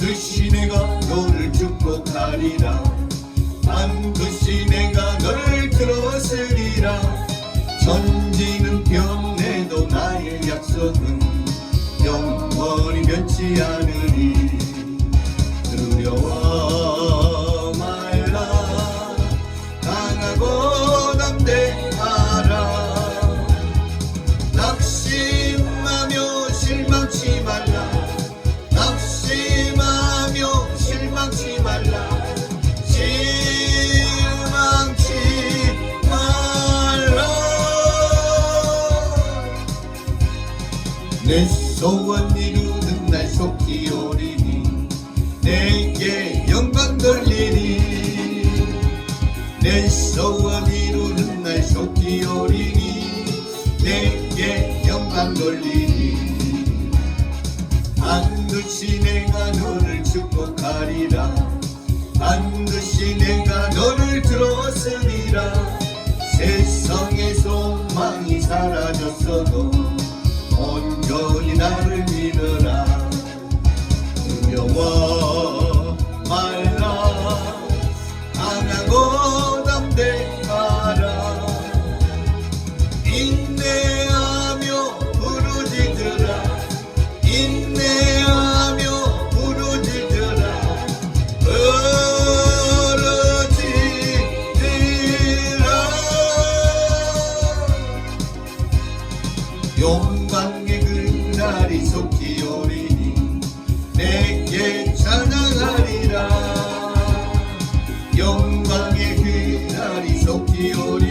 반드시 내가 너를 축복하리라. 반드시 내가 너를 들었으리라. 천지는 변해도 나의 약속은 영원히 변치 않으리 두려워 말라. 강하고 담대하라. 낙심하며 실망치 말라 내 소원 이루는 날 속히 오리니 내게 영광 돌리니. 내 소원 이루는 날 속히 오리니 내게 영광 돌리니. 반드시 내가 너를 축복하리라. 반드시 내가 너를 들었으리라. 세상의 소망이 사라졌어도 영광의 그날이 속히 오리니 내게 찬양하리라. 영광의 그날이 속히 오리니